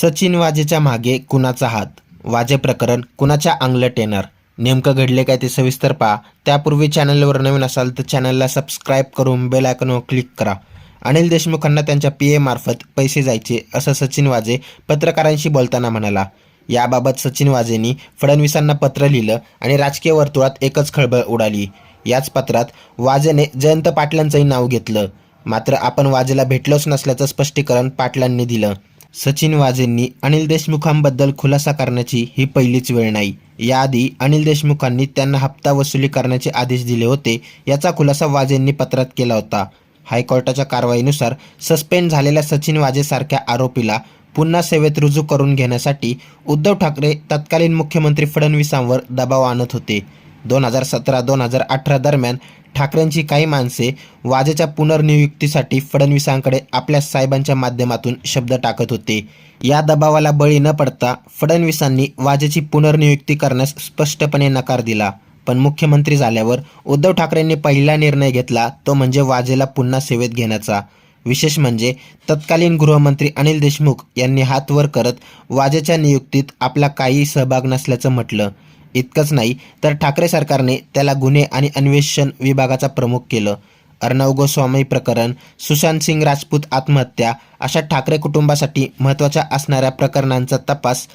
सचिन वाजेच्या मागे कुणाचा हात? वाजे प्रकरण कुणाच्या अंगलट येणार? नेमकं घडले काय ते सविस्तर पहा. त्यापूर्वी चॅनलवर नवीन असाल तर चॅनलला सबस्क्राईब करून बेल आयकॉनवर क्लिक करा. अनिल देशमुखांना त्यांच्या पी ए मार्फत पैसे जायचे असं सचिन वाजे पत्रकारांशी बोलताना म्हणाला. याबाबत सचिन वाजेंनी फडणवीसांना पत्र लिहिलं आणि राजकीय वर्तुळात एकच खळबळ उडाली. याच पत्रात वाजेने जयंत पाटलांचंही नाव घेतलं. मात्र आपण वाजेला भेटलोच नसल्याचं स्पष्टीकरण पाटलांनी दिलं. सचिन वाजेंनी अनिल देशमुखांबद्दल खुलासा करण्याची ही पहिलीच वेळ नाही. याआधी अनिल देशमुखांनी त्यांना हप्ता वसुली करण्याचे आदेश दिले होते याचा खुलासा वाजेंनी पत्रात केला होता. हायकोर्टाच्या कारवाईनुसार सस्पेंड झालेल्या सचिन वाजेसारख्या आरोपीला पुन्हा सेवेत रुजू करून घेण्यासाठी उद्धव ठाकरे तत्कालीन मुख्यमंत्री फडणवीसांवर दबाव आणत होते. दोन हजार सतरा दोन हजार अठरा दरम्यान ठाकरेंची काही माणसे वाजेच्या पुनर्नियुक्तीसाठी फडणवीसांकडे आपल्या साहेबांच्या माध्यमातून शब्द टाकत होते. या दबावाला बळी न पडता फडणवीसांनी वाजेची पुनर्नियुक्ती करण्यास स्पष्टपणे नकार दिला. पण मुख्यमंत्री झाल्यावर उद्धव ठाकरेंनी पहिला निर्णय घेतला तो म्हणजे वाजेला पुन्हा सेवेत घेण्याचा. विशेष म्हणजे तत्कालीन गृहमंत्री अनिल देशमुख यांनी हात वर करत वाजेच्या नियुक्तीत आपला काही सहभाग नसल्याचं म्हटलं. इतकंच नाही तर ठाकरे सरकारने त्याला गुन्हे आणि अन्वेषण विभागाचा प्रमुख केलं. अर्णव गोस्वामी प्रकरण सुशांत सिंग राजपूत आत्महत्या अशा ठाकरे कुटुंबासाठी महत्त्वाच्या असणाऱ्या प्रकरणांचा तपास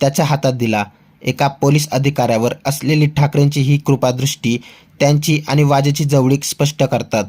त्याच्या हातात दिला. एका पोलीस अधिकाऱ्यावर असलेली ठाकरेंची ही कृपादृष्टी त्यांची आणि वाजेची जवळीक स्पष्ट करतात.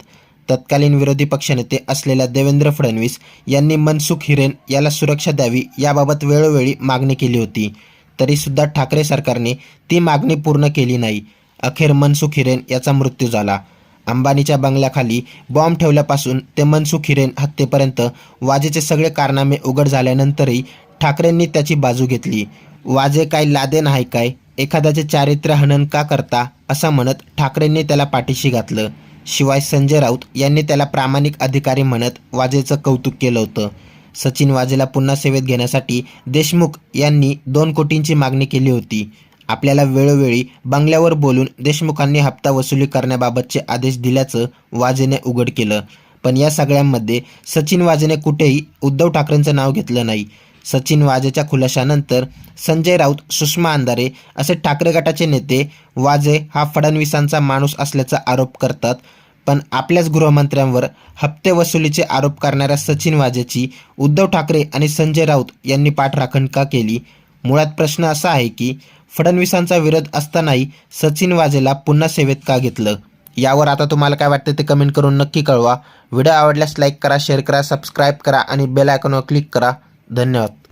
तत्कालीन विरोधी पक्षनेते असलेल्या देवेंद्र फडणवीस यांनी मनसुख हिरेन याला सुरक्षा द्यावी याबाबत वेळोवेळी मागणी केली होती. तरीसुद्धा ठाकरे सरकारने ती मागणी पूर्ण केली नाही. अखेर मनसुख हिरेन याचा मृत्यू झाला. अंबानीच्या बंगल्याखाली बॉम्ब ठेवल्यापासून ते मनसुख हिरेन हत्येपर्यंत वाजेचे सगळे कारनामे उघड झाल्यानंतरही ठाकरेंनी त्याची बाजू घेतली. वाजे काय लादे नाही काय? एखाद्याचे चारित्र्य हनन का करता? असं म्हणत ठाकरेंनी त्याला पाठीशी घातलं. शिवाय संजय राऊत यांनी त्याला प्रामाणिक अधिकारी म्हणत वाजेचं कौतुक केलं होतं. सचिन वाजेला पुन्हा सेवेत घेण्यासाठी देशमुख यांनी दोन कोटींची मागणी केली होती. आपल्याला वेळोवेळी बंगल्यावर बोलून देशमुखांनी हप्ता वसुली करण्याबाबतचे आदेश दिल्याचं वाजेने उघड केलं. पण या सगळ्यांमध्ये सचिन वाजेने कुठेही उद्धव ठाकरेंचं नाव घेतलं नाही. सचिन वाजेच्या खुलाशानंतर संजय राऊत सुषमा अंधारे असे ठाकरे गटाचे नेते वाजे हा फडणवीसांचा माणूस असल्याचा आरोप करतात. पण आपल्याच गृहमंत्र्यांवर हप्ते वसुलीचे आरोप करणाऱ्या सचिन वाजेची उद्धव ठाकरे आणि संजय राऊत यांनी पाठराखण का केली? मुळात प्रश्न असा आहे की फडणवीसांचा विरोध असतानाही सचिन वाजेला पुन्हा सेवेत का घेतलं? यावर आता तुम्हाला काय वाटतं ते कमेंट करून नक्की कळवा. व्हिडिओ आवडल्यास लाईक करा शेअर करा सबस्क्राईब करा आणि बेल आयकॉनवर क्लिक करा. धन्यवाद.